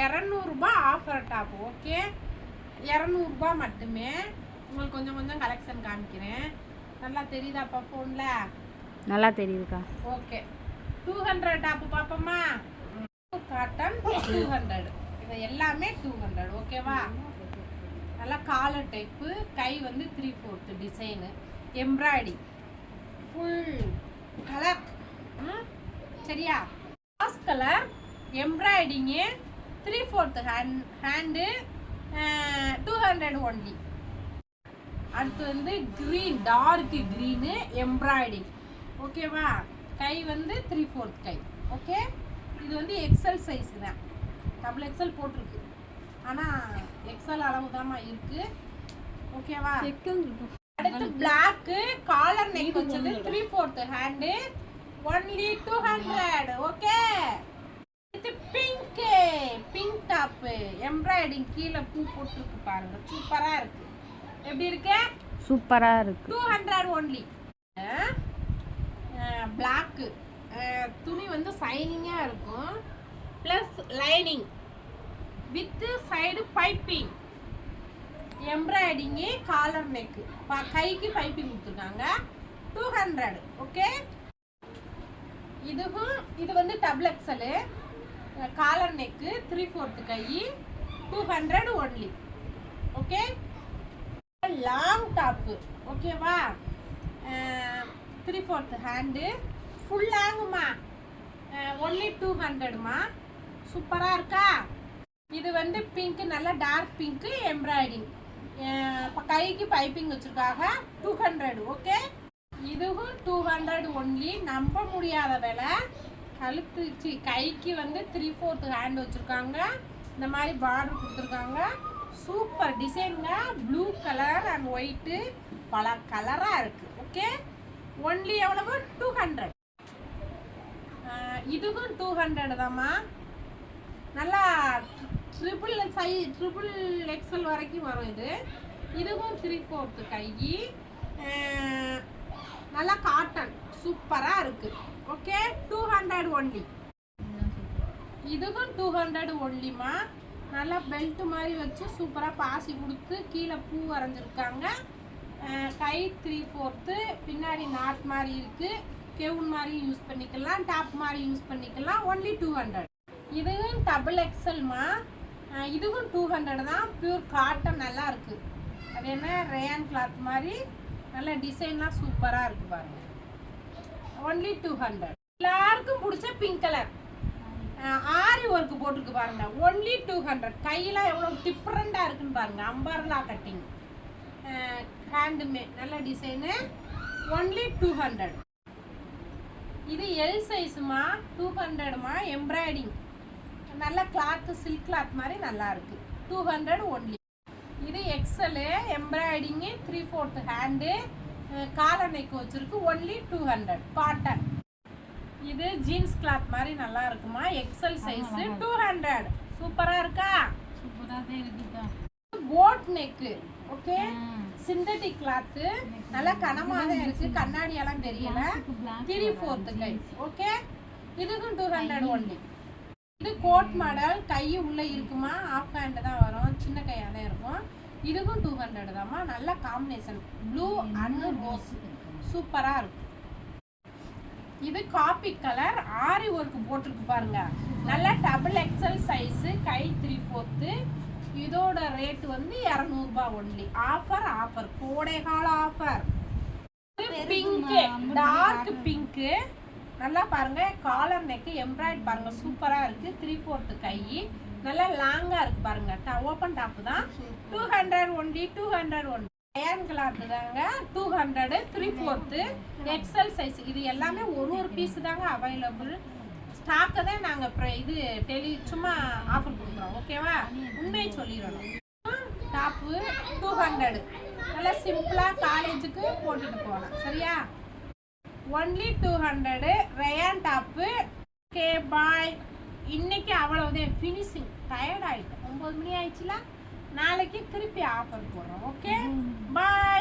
இரநூறுபா offer top okay இரநூறுபா மட்டுமே. உங்களுக்கு கொஞ்சம் கொஞ்சம் கலெக்ஷன் காமிக்கிறேன். நல்லா தெரியுதாப்பா ஃபோனில் நல்லா தெரியுதுக்கா. ஓகே டூ ஹண்ட்ரட் டாப்பு பார்ப்போமா காட்டன் டூ ஹண்ட்ரட் இது எல்லாமே டூ ஹண்ட்ரட் ஓகேவா நல்லா காலர் டைப்பு கை வந்து three fourth design embroidery full colour சரியா? Colour embroidering three fourth hand hand two hundred only அடுத்து வந்து க்ரீன் டார்க் க்ரீனு எம்ப்ராய்டிங் ஓகேவா கை வந்து த்ரீ ஃபோர்த் கை. ஓகே இது வந்து எக்ஸல் சைஸ் தான். டபுள் எக்ஸல் போட்டிருக்கு. ஆனால் எக்ஸல் அளவு தாம்மா இருக்கு ஓகேவா அடுத்து பிளாக்கு காலர் நெக் வச்சது three fourth hand only two hundred okay இது பிங்க் பிங்க் டாப்பு எம்ப்ராய்டிங் கீழே பூ போட்டிருக்கு பாருங்க. சூப்பரா இருக்கு. எப்படி இருக்கு? சூப்பராக இருக்கு. டூ ஹண்ட்ரட் ஒன்லி பிளாக்கு துணி வந்து சைனிங்காக இருக்கும். Plus lining with side piping embroidering collar neck கைக்கு பைப்பிங் கொடுத்துருக்காங்க. டூ ஹண்ட்ரட் ஓகே இதுவும் இது வந்து double XL collar neck three fourth கை two hundred only okay long top ஓகேவா த்ரீ ஃபோர்த்து ஹேண்டு ஃபுல் லாங்குமா ஒன்லி டூ ஹண்ட்ரடுமா சூப்பராக இருக்கா? இது வந்து பிங்க்கு நல்லா டார்க் பிங்க்கு எம்ப்ராய்டிங் இப்போ கைக்கு பைப்பிங் வச்சுருக்காங்க டூ ஹண்ட்ரட் ஓகே இதுவும் டூ ஹண்ட்ரட் ஒன்லி நம்ப முடியாத விலை. கழுத்து சி கைக்கு வந்து த்ரீ ஃபோர்த்து ஹேண்ட் வச்சுருக்காங்க. இந்த மாதிரி பார்டர் கொடுத்துருக்காங்க. சூப்பர் டிசைனுங்க ப்ளூ கலர் அண்ட் ஒயிட்டு பல கலராக இருக்குது ஓகே ஒன்லி எவ்வளவு? டூ ஹண்ட்ரட் இதுவும் டூ ஹண்ட்ரட் தாம்மா. நல்லா ட்ரிபிள் சை ட்ரிபிள் எக்ஸல் வரைக்கும் வரும் இது. இதுவும் த்ரீ ஃபோர்த்து கை. நல்லா காட்டன் சூப்பராக இருக்குது ஓகே டூ ஹண்ட்ரட் ஒன்லி இதுவும் டூ ஹண்ட்ரட் ஒன்லிமா நல்லா பெல்ட் மாதிரி வச்சு சூப்பராக பாசி கொடுத்து கீழே பூ வரைஞ்சிருக்காங்க. கை த்ரீ ஃபோர்த்து பின்னாடி நாட் மாதிரி இருக்குது கெவுன் மாதிரி யூஸ் பண்ணிக்கலாம். டாப் மாதிரி யூஸ் பண்ணிக்கலாம். ஒன்லி டூ ஹண்ட்ரட் இதுவும் டபுள் எக்ஸல்மா இதுவும் டூ ஹண்ட்ரட் தான். ப்யூர் காட்டன் நல்லா இருக்குது அது என்ன? ரேயான் கிளாத் மாதிரி. நல்ல டிசைன்லாம் சூப்பராக இருக்குது பாருங்க. ஒன்லி டூ ஹண்ட்ரட் எல்லாருக்கும் பிடிச்ச பிங்க் கலர் ஆரி ஒர்க் போட்டிருக்கு பாருங்க. ஒன்லி டூ ஹண்ட்ரட் கையெல்லாம் எவ்வளோ டிஃப்ரெண்ட்டாக இருக்குன்னு பாருங்க. அம்பர்லா கட்டிங் ஹேண்டுமே நல்ல டிசைனு ஒன்லி டூ ஹண்ட்ரட் இது எல் சைஸுமா டூ ஹண்ட்ரடுமா எம்ப்ராய்டிங் நல்ல கிளாத்து சில்க் கிளாத் மாதிரி நல்லாயிருக்கு two hundred only XL embroidering three fourth hand collar neck வச்சிருக்கு. ஒன்லி டூ ஹண்ட்ரட் காட்டன் இது ஜீன்ஸ் கிளாத் மாதிரி நல்லா இருக்குமா? எக்ஸல் சைஸ் டூ ஹண்ட்ரட் சூப்பரா இருக்கா? Boat neck okay synthetic cloth நல்லா கனமா தான் இருக்கு. கண்ணாடி எல்லாம் தெரியல. த்ரீ ஃபோர்த்து கை ஓகே இதுக்கும் டூ ஹண்ட்ரட் ஒன்லி இது கோட் மாடல் கை உள்ள இருக்குமா? ஆஃப் ஹேண்ட் தான் வரும். சின்ன கையாக தான் இருக்கும். இதுக்கும் டூ ஹண்ட்ரட் தாம்மா. நல்ல காம்பினேஷன் ப்ளூ அண்ட் ரோஸ் சூப்பராக இருக்கும். இது காப்பி கலர் ஆரி ஒர்க் போட்டிருக்கு பாருங்க. நல்ல டபுள் எக்ஸல் சைஸு கை த்ரீ ஃபோர்த்து இதோட ரேட் வந்து இரநூறுபா ஒன்லி ஆஃபர் ஆஃபர் கோடைகால ஆஃபர் பிங்க்கு டார்க் பிங்க்கு நல்லா பாருங்க. காலர் நெக்கு எம்ப்ராய்ட் பாருங்க. சூப்பரா இருக்கு. த்ரீ ஃபோர்த்து கை. நல்லா லாங்காக இருக்குது பாருங்க. ஓப்பன் டாப்பு தான். Two hundred only two hundred one iron cloth தாங்க. Two hundred three fourth XL size இது எல்லாமே ஒரு ஒரு பீஸ் தாங்க அவைலபிள் ஸ்டாக்கை தான் நாங்கள் அப்புறம் இது டெலி சும்மா ஆஃபர் கொடுக்குறோம். ஓகேவா உண்மையை சொல்லிடணும். டாப்பு டூ ஹண்ட்ரடு நல்லா சிம்பிளாக காலேஜுக்கு போட்டுட்டு போகலாம். சரியா? Only two hundred rayon top k bye இன்னைக்கு அவ்வளவுதான். ஃபினிஷிங் டயர்ட் ஆகிட்டோம் ஒம்பது மணி ஆயிடுச்சுல? நாளைக்கு திருப்பி ஆஃபர் போடுறோம். Okay bye